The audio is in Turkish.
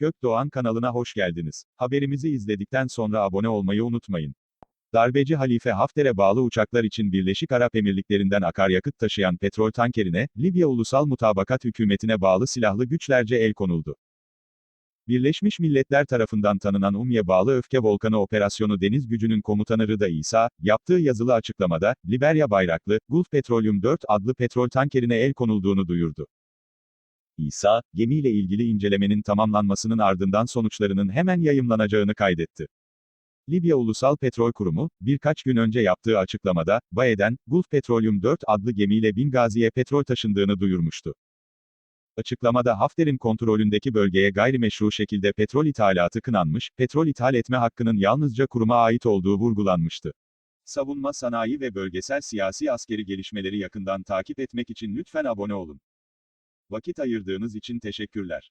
Gökdoğan kanalına hoş geldiniz. Haberimizi izledikten sonra abone olmayı unutmayın. Darbeci Halife Hafter'e bağlı uçaklar için Birleşik Arap Emirlikleri'nden akaryakıt taşıyan petrol tankerine, Libya Ulusal Mutabakat Hükümeti'ne bağlı silahlı güçlerce el konuldu. Birleşmiş Milletler tarafından tanınan UMİ'ye bağlı Öfke Volkanı Operasyonu Deniz Gücü'nün komutanı Rıda İsa, yaptığı yazılı açıklamada, Liberya bayraklı, Gulf Petroleum 4 adlı petrol tankerine el konulduğunu duyurdu. İsa, gemiyle ilgili incelemenin tamamlanmasının ardından sonuçlarının hemen yayımlanacağını kaydetti. Libya Ulusal Petrol Kurumu, birkaç gün önce yaptığı açıklamada, Bae'den, Gulf Petroleum 4 adlı gemiyle Bingazi'ye petrol taşındığını duyurmuştu. Açıklamada Hafter'in kontrolündeki bölgeye gayrimeşru şekilde petrol ithalatı kınanmış, petrol ithal etme hakkının yalnızca kuruma ait olduğu vurgulanmıştı. Savunma sanayi ve bölgesel siyasi askeri gelişmeleri yakından takip etmek için lütfen abone olun. Vakit ayırdığınız için teşekkürler.